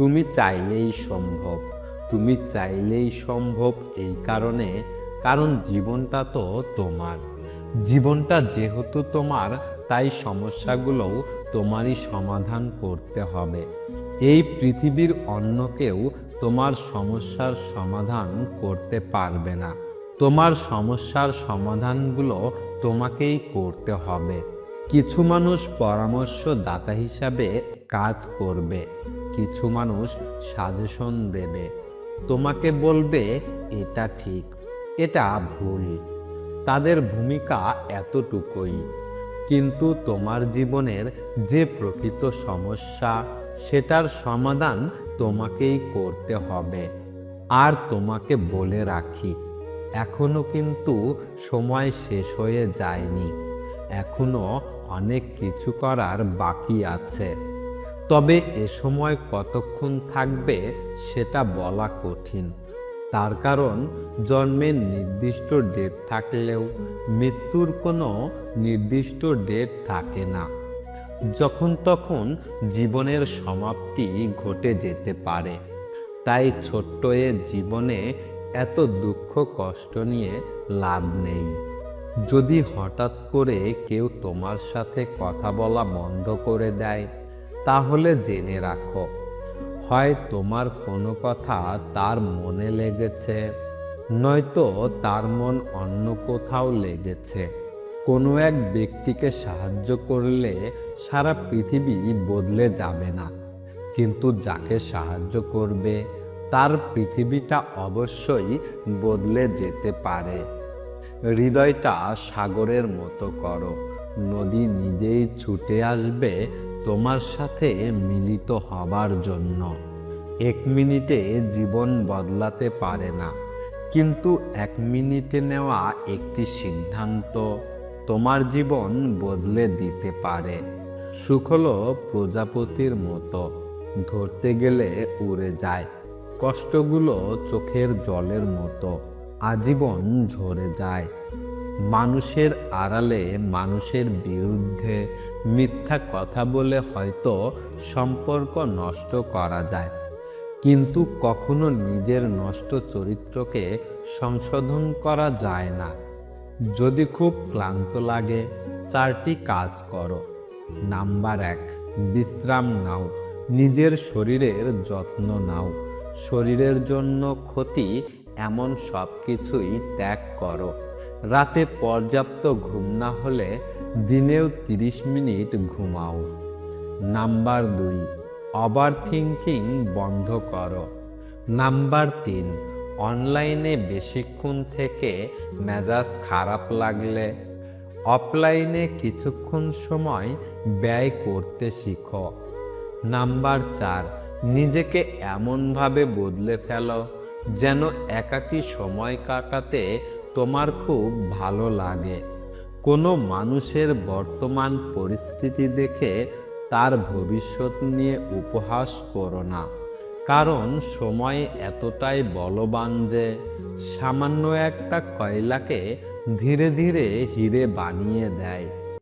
তুমি চাইলেই সম্ভব, তুমি চাইলেই সম্ভব এই কারণে, কারণ জীবনটা তো তোমার। জীবনটা যেহেতু তোমার, তাই সমস্যাগুলোও তোমারই সমাধান করতে হবে। এই পৃথিবীর অন্য কেউ তোমার সমস্যার সমাধান করতে পারবে না। তোমার সমস্যার সমাধানগুলো তোমাকেই করতে হবে। কিছু মানুষ পরামর্শদাতা হিসাবে কাজ করবে। কিছু মানুষ সাজেশন দেবে। তোমাকে বলবে, এটা ঠিক, এটা ভুল। তাদের ভূমিকা এতটুকুই। কিন্তু তোমার জীবনের যে প্রকৃত সমস্যা, সেটার সমাধান তোমাকেই করতে হবে। আর তোমাকে বলে রাখি, এখনও কিন্তু সময় শেষ হয়ে যায়নি। এখনও অনেক কিছু করার বাকি আছে। তবে এ সময় কতক্ষণ থাকবে সেটা বলা কঠিন। তার কারণ জন্মের নির্দিষ্ট ডেট থাকলেও মৃত্যুর কোনো নির্দিষ্ট ডেট থাকে না। যখন তখন জীবনের সমাপ্তি ঘটে যেতে পারে। তাই ছোট্ট এ জীবনে এত দুঃখ কষ্ট নিয়ে লাভ নেই। যদি হঠাৎ করে কেউ তোমার সাথে কথা বলা বন্ধ করে দেয় তাহলে জেনে রাখো। হয় তোমার কোনো কথা তার মনে লেগেছে, নয়তো তার মন অন্য কোথাও লেগেছে। কোনো এক ব্যক্তিকে সাহায্য করলে সারা পৃথিবী বদলে যাবে না। কিন্তু যাকে সাহায্য করবে, তার পৃথিবীটা অবশ্যই বদলে যেতে পারে। হৃদয়টা সাগরের মতো করো। নদী নিজেই ছুটে আসবে তোমার সাথে মিলিত হবার জন্য। এক মিনিটে জীবন বদলাতে পারে না, কিন্তু এক মিনিটে নেওয়া একটি সিদ্ধান্ত তোমার জীবন বদলে দিতে পারে। সুখ হলো প্রজাপতির মতো, ধরতে গেলে উড়ে যায়। কষ্টগুলো চোখের জলের মতো, আজীবন ঝরে যায়। মানুষের আড়ালে, মানুষের বিরুদ্ধে মিথ্যা কথা বলে হয়তো সম্পর্ক নষ্ট করা যায়। কিন্তু কখনো নিজের নষ্ট চরিত্রকে সংশোধন করা যায় না। যদি খুব ক্লান্ত লাগে, চারটি কাজ করো। নাম্বার এক, বিশ্রাম নাও। নিজের শরীরের যত্ন নাও। শরীরের জন্য ক্ষতি এমন সব কিছুই ত্যাগ করো। রাতে পর্যাপ্ত ঘুম না হলে দিনেও তিরিশ মিনিট ঘুমাও। নাম্বার দুই, ওভার থিঙ্কিং বন্ধ করো। নাম্বার তিন, অনলাইনে বেশিক্ষণ থেকে মেজাজ খারাপ লাগলে অফলাইনে কিছুক্ষণ সময় ব্যয় করতে শিখো। নাম্বার চার, নিজেকে এমনভাবে বদলে ফেলো যেন একাকী সময় কাটাতে তোমার খুব ভালো লাগে। কোনো মানুষের বর্তমান পরিস্থিতি দেখে তার ভবিষ্যৎ নিয়ে উপহাস করো না। কারণ সময় এতটাই বলবান যে সামান্য একটা কয়লাকে ধীরে ধীরে হিরে বানিয়ে দেয়।